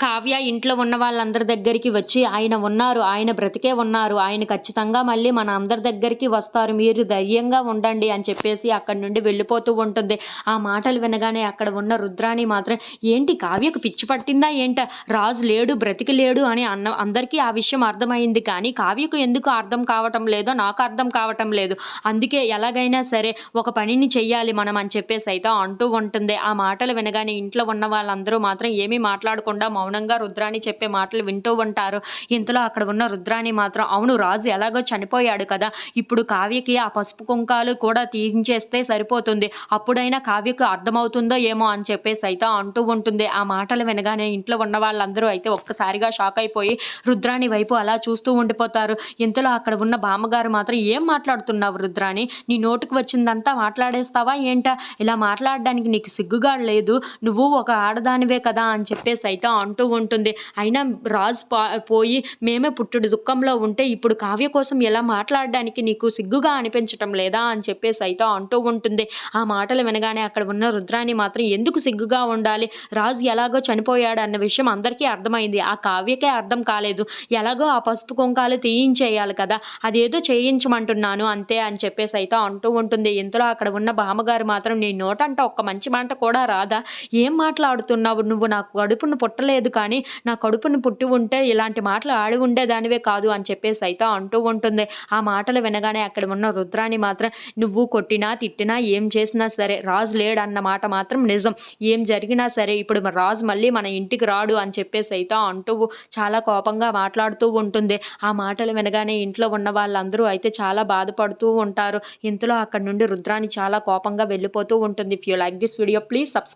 కావ్య ఇంట్లో ఉన్న వాళ్ళందరి దగ్గరికి వచ్చి ఆయన ఉన్నారు ఆయన బ్రతికే ఉన్నారు ఆయన ఖచ్చితంగా మళ్ళీ మన అందరి దగ్గరికి వస్తారు మీరు ధైర్యంగా ఉండండి అని చెప్పేసి అక్కడి నుండి వెళ్ళిపోతూ ఉంటుంది. ఆ మాటలు వినగానే అక్కడ ఉన్న రుద్రాణి మాత్రం ఏంటి కావ్యకు పిచ్చి పట్టిందా ఏంట? రాజు లేడు బ్రతికి లేడు అని అన్న అందరికీ ఆ విషయం అర్థమైంది. కానీ కావ్యకు ఎందుకు అర్థం కావటం లేదో నాకు అర్థం కావటం లేదు. అందుకే ఎలాగైనా సరే ఒక పనిని చెయ్యాలి మనం అని చెప్పేసి అయితే అంటూ ఉంటుంది. ఆ మాటలు వినగానే ఇంట్లో ఉన్న వాళ్ళందరూ మాత్రం ఏమీ మాట్లాడకుండా మౌనంగా రుద్రాణి చెప్పే మాటలు వింటూ ఉంటారు. ఇంతలో అక్కడ ఉన్న రుద్రాణి మాత్రం అవును రాజు ఎలాగో చనిపోయాడు కదా. ఇప్పుడు కావ్యకి ఆ పసుపు కుంకాలు కూడా తీయించేస్తే సరిపోతుంది. అప్పుడైనా కావ్యకు అర్థమవుతుందో ఏమో అని చెప్పేసి అయితే అంటూ ఉంటుంది. ఆ మాటలు వినగానే ఇంట్లో ఉన్న వాళ్ళందరూ అయితే ఒక్కసారిగా షాక్ అయిపోయి రుద్రాణి వైపు అలా చూస్తూ ఉండిపోతారు. ఇంతలో అక్కడ ఉన్న బామ్మగారు మాత్రం ఏం మాట్లాడుతున్నావు రుద్రాణి? నీ నోటికి వచ్చిందంతా మాట్లాడేస్తావా ఏంటా? ఇలా మాట్లాడడానికి నీకు సిగ్గుగా లేదు. నువ్వు ఒక ఆడదానివే కదా అని చెప్పేసి అయితే అంటూ ఉంటుంది. అయినా రాజు పోయి మేమే పుట్టుడు దుఃఖంలో ఉంటే ఇప్పుడు కావ్య కోసం ఎలా మాట్లాడడానికి నీకు సిగ్గుగా అనిపించటం లేదా అని చెప్పేసి అయితే అంటూ ఉంటుంది. ఆ మాటలు వినగానే అక్కడ ఉన్న రుద్రాణి మాత్రం ఎందుకు సిగ్గుగా ఉండాలి? రాజు ఎలాగో చనిపోయాడు అన్న విషయం అందరికీ అర్థమైంది. ఆ కావ్యకే అర్థం కాలేదు. ఎలాగో ఆ పసుపు కుంకాలు తీయించేయాలి కదా. అదేదో చేయించమంటున్నాను అంతే అని చెప్పేసి అయితే అంటూ ఉంటుంది. ఇంతలో అక్కడ ఉన్న బామ్మగారు మాత్రం నీ నోటంట ఒక్క మంచి మాట కూడా రాదా? ఏం మాట్లాడుతున్నావు? నువ్వు నాకు కడుపును పుట్టలేదు కానీ నా కడుపును పుట్టి ఉంటే ఇలాంటి మాటలు ఆడి ఉండేదానివే కాదు అని చెప్పేసి అయితే అంటూ ఉంటుంది. ఆ మాటలు వినగానే అక్కడ ఉన్న రుద్రాన్ని మాత్రం నువ్వు కొట్టినా తిట్టినా ఏం చేసినా సరే రాజు లేడు అన్న మాట మాత్రం నిజం. ఏం జరిగినా సరే ఇప్పుడు రాజు మళ్ళీ మన ఇంటికి రాడు అని చెప్పేసి అయితే అంటూ చాలా కోపంగా మాట్లాడుతూ ఉంటుంది. ఆ మాటలు వినగానే ఇంట్లో ఉన్న వాళ్ళందరూ అయితే చాలా బాధపడుతూ ఉంటారు. ఇంతలో అక్కడ నుండి రుద్రాన్ని చాలా కోపంగా వెళ్ళిపోతూ ఉంటుంది. If you like this video please subscribe